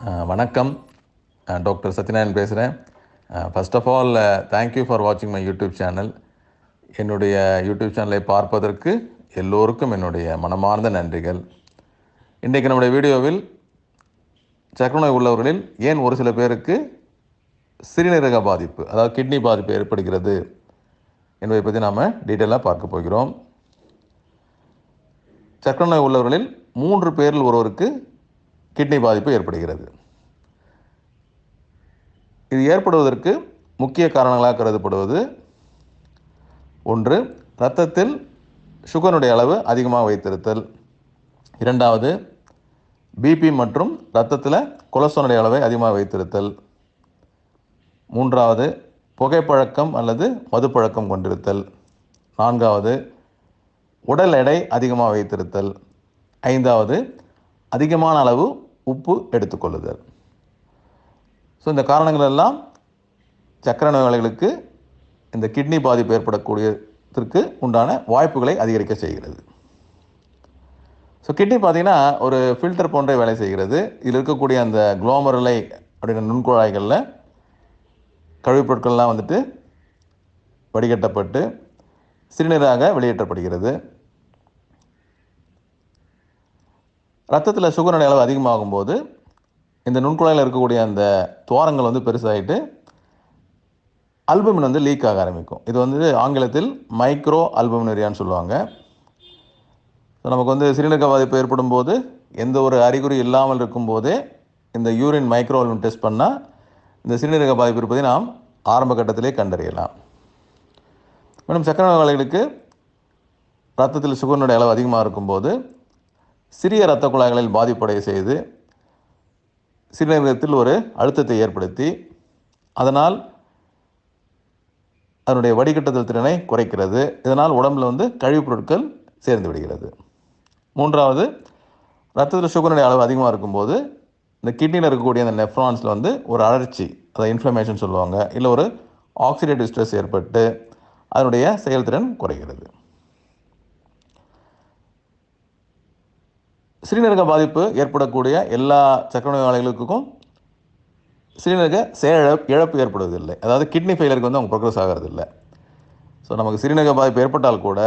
வணக்கம். டாக்டர் சத்யநாராயண் பேசுகிறேன் first of all thank you for வாட்சிங் மை யூடியூப் சேனல் என்னுடைய யூடியூப் சேனலை பார்ப்பதற்கு எல்லோருக்கும் என்னுடைய மனமார்ந்த நன்றிகள். இன்றைக்கு நம்முடைய வீடியோவில் சக்கரநோய் உள்ளவர்களில் ஏன் ஒரு சில பேருக்கு சிறுநீரக பாதிப்பு அதாவது கிட்னி பாதிப்பு ஏற்படுகிறது என்பதை பற்றி நாம் டீட்டெயிலாக பார்க்க போகிறோம். சர்க்கரை நோய் உள்ளவர்களில் மூன்று பேரில் ஒருவருக்கு கிட்னி பாதிப்பு ஏற்படுகிறது. இது ஏற்படுவதற்கு முக்கிய காரணங்களாக கருதப்படுவது ஒன்று இரத்தத்தில் சுகருடைய அளவு அதிகமாக வைத்திருத்தல். இரண்டாவது பிபி மற்றும் இரத்தத்தில் கொலஸ்ட்ராலுடைய அளவை அதிகமாக வைத்திருத்தல். மூன்றாவது புகைப்பழக்கம் அல்லது மதுப்பழக்கம் கொண்டிருத்தல். நான்காவது உடல் எடை அதிகமாக வைத்திருத்தல். ஐந்தாவது அதிகமான அளவு உப்பு எடுத்துக்கொள்ளுதல். ஸோ இந்த காரணங்கள் எல்லாம் சக்கரை நோயாளிகளுக்கு இந்த கிட்னி பாதிப்பு ஏற்படக்கூடியதற்கு உண்டான வாய்ப்புகளை அதிகரிக்க செய்கிறது. ஸோ கிட்னி பார்த்திங்கன்னா ஒரு ஃபில்டர் போன்ற வேலை செய்கிறது. இதில் இருக்கக்கூடிய அந்த குளோமரலை அப்படின்ற நுண்குழாய்களில் கழிவுப் பொருட்கள்லாம் வந்துட்டு வடிகட்டப்பட்டு சிறுநீராக வெளியேற்றப்படுகிறது. ரத்தத்தில் சுகருடைய அளவு அதிகமாகும் போது இந்த நுண்குழாயில் இருக்கக்கூடிய அந்த துவாரங்கள் வந்து பெருசாகிட்டு அல்பமின் வந்து லீக் ஆக ஆரம்பிக்கும். இது வந்து ஆங்கிலத்தில் மைக்ரோ அல்பமினரியான்னு சொல்லுவாங்க. ஸோ நமக்கு வந்து சிறுநீரக பாதிப்பு ஏற்படும் போது எந்த ஒரு அறிகுறி இல்லாமல் இருக்கும்போதே இந்த யூரின் மைக்ரோ அல்பம் டெஸ்ட் பண்ணால் இந்த சிறுநீரக பாதிப்பு இருப்பதை நாம் ஆரம்ப கட்டத்திலே கண்டறியலாம். மேலும் சக்கர நோயாளிகளுக்கு ரத்தத்தில் சுகரினுடைய அளவு அதிகமாக இருக்கும்போது சிறிய இரத்த குழாய்களில் பாதிப்படைய செய்து சிறுநீரகத்தில் ஒரு அழுத்தத்தை ஏற்படுத்தி அதனால் அதனுடைய வடிகட்டுதல் திறனை குறைக்கிறது. இதனால் உடம்பில் வந்து கழிவுப் பொருட்கள் சேர்ந்து விடுகிறது. மூன்றாவது ரத்தத்தில் சுகருடைய அளவு அதிகமாக இருக்கும்போது இந்த கிட்னியில் இருக்கக்கூடிய அந்த நெஃப்ரான்ஸில் வந்து ஒரு அழற்சி அதை இன்ஃப்ளமேஷன் சொல்லுவாங்க. இல்லை ஒரு ஆக்சிடேட்டிவ் ஸ்ட்ரெஸ் ஏற்பட்டு அதனுடைய செயல்திறன் குறைகிறது. சிறுநீரக பாதிப்பு ஏற்படக்கூடிய எல்லா சக்கரை நோயாளிகளுக்கும் சிறுநீரக செயலிழப்பு இழப்பு ஏற்படுவதில்லை. அதாவது கிட்னி ஃபெயிலருக்கு வந்து அவங்க ப்ரோக்ரஸ் ஆகிறதில்லை. ஸோ நமக்கு சிறுநீரக பாதிப்பு ஏற்பட்டால் கூட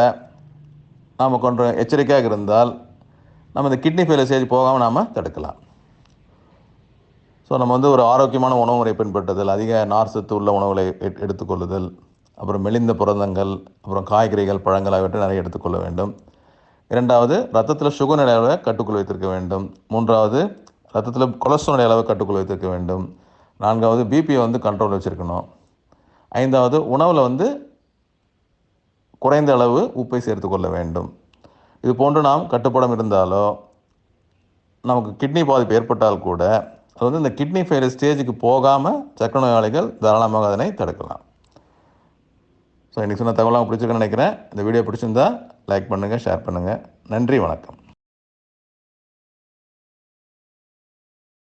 நாம் கொஞ்சம் எச்சரிக்கையாக இருந்தால் நம்ம இந்த கிட்னி ஃபெயிலியர் ஸ்டேஜ் போகாமல் நாம் தடுக்கலாம். ஸோ நம்ம வந்து ஒரு ஆரோக்கியமான உணவு முறை பின்பற்றுதல் அதிக நார் சத்து உள்ள உணவுகளை எட்- எடுத்துக்கொள்ளுதல் அப்புறம் மெலிந்த புரதங்கள் அப்புறம் காய்கறிகள் பழங்கள் ஆகியவற்றை நிறைய எடுத்துக்கொள்ள வேண்டும். இரண்டாவது ரத்தத்தில் சுகர் அளவை கட்டுக்குள் வைத்திருக்க வேண்டும். மூன்றாவது ரத்தத்தில் கொலஸ்ட்ரால் அளவை கட்டுக்குள் வைத்திருக்க வேண்டும். நான்காவது பிபியை வந்து கண்ட்ரோல் வச்சுருக்கணும். ஐந்தாவது உணவில் வந்து குறைந்த அளவு உப்பை சேர்த்து கொள்ள வேண்டும். இது போன்று நாம் கட்டுப்படம் இருந்தாலோ நமக்கு கிட்னி பாதிப்பு ஏற்பட்டால் கூட அது வந்து இந்த கிட்னி ஃபெயிலியர் ஸ்டேஜுக்கு போகாமல் சக்கர நோயாளிகள் தாராளமாக அதனை தடுக்கலாம். ஸோ இன்றைக்கி சொன்ன தகவலாம் பிடிச்சிருக்குன்னு நினைக்கிறேன். இந்த வீடியோ பிடிச்சிருந்தா லைக் பண்ணுங்கள் ஷேர் பண்ணுங்கள் நன்றி வணக்கம்.